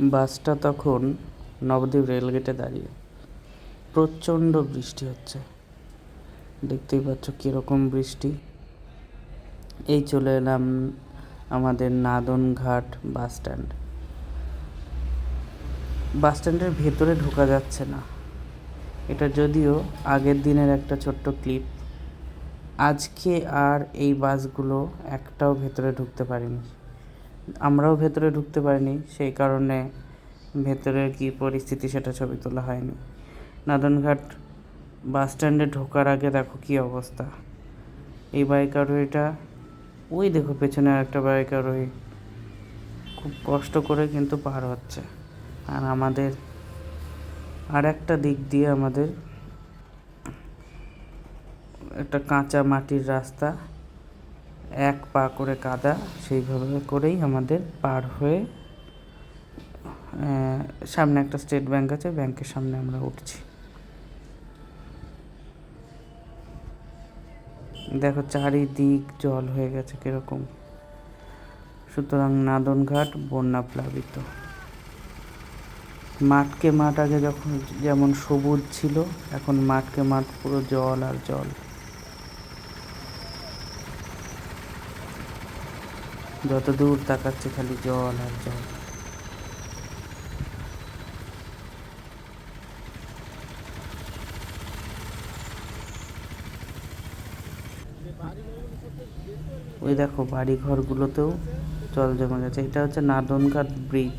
বাসটা তখন নবদ্বীপ রেলগেটে দাঁড়িয়ে প্রচণ্ড বৃষ্টি হচ্ছে। দেখতেই পাচ্ছ কীরকম বৃষ্টি। এই চলে এলাম আমাদের নাদনঘাট বাস স্ট্যান্ড। বাস স্ট্যান্ডের ভেতরে ঢোকা যাচ্ছে না। এটা যদিও আগের দিনের একটা ছোট্ট ক্লিপ। আজকে আর এই বাসগুলো একটাও ভেতরে ঢুকতে পারেনি। আমরাও ভেতরে ঢুকতে পারিনি, সেই কারণে ভেতরের কী পরিস্থিতি সেটা ছবি তোলা হয়নি। নাদনঘাট বাস স্ট্যান্ডে ঢোকার আগে দেখো কী অবস্থা। এই বাইক আরোহীটা ওই দেখো পেছনে একটা বাইক আরোহী খুব কষ্ট করে কিন্তু পার হচ্ছে। আর আমাদের আর একটা দিক দিয়ে আমাদের একটা কাঁচা মাটির রাস্তা। এক পা করে কাদা সেইভাবে করেই আমাদের পার হয়ে সামনে একটা স্টেট ব্যাংক আছে ব্যাংকের সামনে আমরা উঠছি। দেখো চারিদিক জল হয়ে গেছে কীরকম। সুতরাং নাদনঘাট বন্যা প্লাবিত। মাঠকে মাঠ আগে যখন যেমন সবুজ ছিল, এখন মাঠকে মাঠ পুরো জল আর জল। যত দূর তাকাচ্ছে খালি জল আর জল। ওই দেখো বাড়ি ঘরগুলোতেও জল জমে গেছে। এটা হচ্ছে নাদনঘাট ব্রিজ।